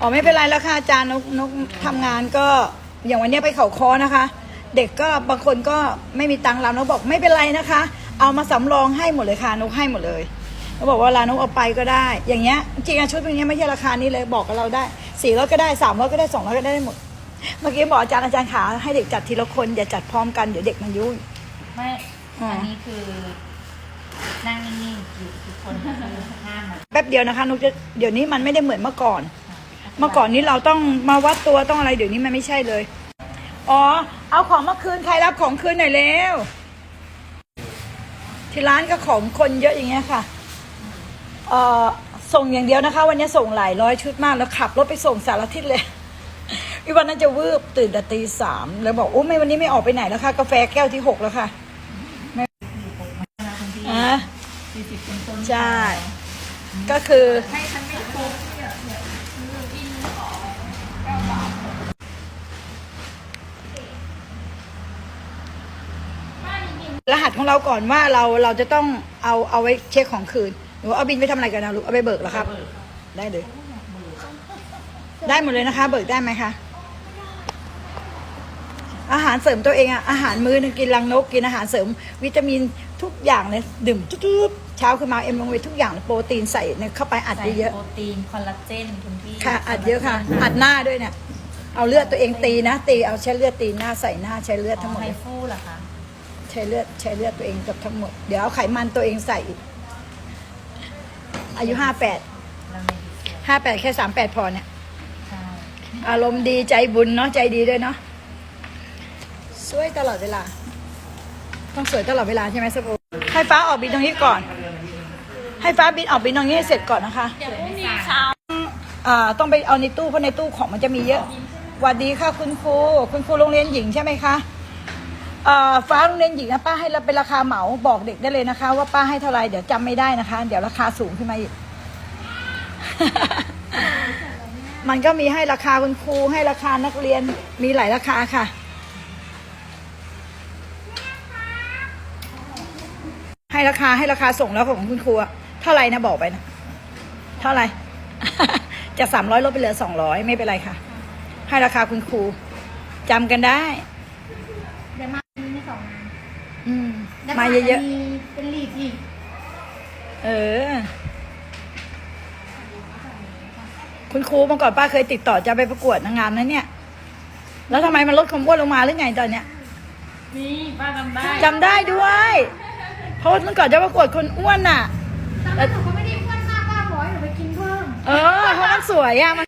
อ๋อไม่เป็นไรแล้วค่ะอาจารย์นกนกทำงานก็อย่างวันเนี้ยไปเขาคอนะคะ เด็กก็บางคนก็ไม่มีตังค์เรานกบอกไม่เป็นไรนะคะ เอามาสำรองให้หมดเลยค่ะนกให้หมดเลยเขาบอกว่าลานกเอาไปก็ได้ อย่างเงี้ยจริงๆอะชุดอย่างเงี้ยไม่ใช่ราคานี้เลยบอกกับเราได้สี่ร้อยก็ได้สามร้อยก็ได้สองร้อยก็ได้หมด เมื่อกี้บอกอาจารย์อาจารย์ขาให้เด็กจัดทีละคนอย่าจัดพร้อมกันเดี๋ยวเด็กมันยุ่ง ไม่ อ่า อันนี้คือ นั่งนิ่งๆอยู่ทุกคนคือห้ามมันแป๊บเดียวนะคะนกจะเดี๋ยวนี้มันไม่ได้เหมือนเมื่อก่อน เมื่อก่อนนี้เราต้องมาวัดตัวต้องอะไรเดี๋ยวนี้มันไม่ใช่เลย อ๋อ เอาของมาคืนใครรับของคืนหน่อยเร็วที่ร้านก็ของคนเยอะอย่างเงี้ยค่ะ เอ่อส่งอย่างเดียวนะคะ วันนี้ส่งหลายร้อยชุดมากแล้วขับรถไปส่งสารทิศเลยอีวันนั้นจะวืบตื่นแต่ตีสามแล้วบอกโอ้ไม่วันนี้ไม่ออกไปไหนแล้วค่ะ กาแฟแก้วที่หกแล้วค่ะนะคุณพี่อะสี่สิบเป็นต้นใช่ ก็คือให้ฉันไม่ครบเนี่ย รหัสของเราก่อนว่าเราเราจะต้องเอาเอาไว้เช็คของคืนหนูเอาบินไปทำอะไรกันนะลูกเอาไปเบิกเหรอครับ ได้เลย ได้หมดเลยนะคะ เบิกได้ไหมคะอาหารเสริมตัวเองอะอาหารมื้อหนึงกินรังนกกินอาหารเสริม วิตามินทุกอย่างเลยดื่มจุ๊บๆเช้าขึ้นมาเอ็มลงไปทุกอย่างเลยโปรตีนใส่เนี่ยเข้าไปอัดใส่เยอะโปรตีนคอลลาเจนคุณพี่ๆค่ะอัดเยอะค่ะ อัดหน้าด้วยเนี่ยเอาเลือดตัวเองตีนะ ตีเอาใช้เลือดตีหน้าใส่หน้าใช้เลือดทั้งหมดไฮเลยฟูเหรอคะใช้เลือดใช้เลือดตัวเองเกับทั้งหมด เดี๋ยวเอาไขมันตัวเองใส่อีก อายุห้าแปดเราในดิสห้าแปดแค่สามแปดพอเนี่ยใช่อารมณ์ดีใจบุญเนาะใจดีด้วยเนาะสวยตลอดเวลา ต้องสวยตลอดเวลาใช่ไหมสปูให้ฟ้าออกบินตรงนี้ก่อน ให้ฟ้าบินออกบินตรงนี้ให้เสร็จก่อนนะคะเดี๋ยวพรุ่งนี้เช้าอ่าต้องไปเอาในตู้เพราะในตู้ของมันจะมีเยอะหวัสดีค่ะคุณครู คุณครูโรงเรียนหญิงใช่ไหมคะ อ่าฟ้าโรงเรียนหญิงนะป้าให้เราเป็นราคาเหมาบอกเด็กได้เลยนะคะ ว่าป้าให้เท่าไหรเดี๋ยวจำไม่ได้นะคะ เดี๋ยวราคาสูงขึ้นมาอีก มันก็มีให้ราคาคุณครูให้ราคานักเรียนมีหลายราคาค่ะ ให้ราคาให้ราคาส่งแล้วของคุณครูอะเท่าไหร่นะบอกไปนะเท่าไหร่ จากสามร้อยลดไปเหลือสองร้อยไม่เป็นไรค่ะ ให้ราคาคุณครูจำกันได้ยวมามีไม่สองงาน อื มแล้วมาก็เยอะจมีเป็นลีดอีกๆเออ คุณครูเมื่อก่อนป้าเคยติดต่อจะไปประกวดนางงามนั้นเนี่ย แล้วทำไมมันลดความอ้วนลงมาหรือไงตอนเนี้ยนี่ป้าจำได้จำได้ด้วย เพราะว่าเมื่อก่อนจะประกวดคนอ้วนน่ะ ตอนนั้นหนูก็ไม่ได้อ้วนมากป้าบอกให้หนูไปกินเพิ่ม เออเพราะมันสวยอะมัน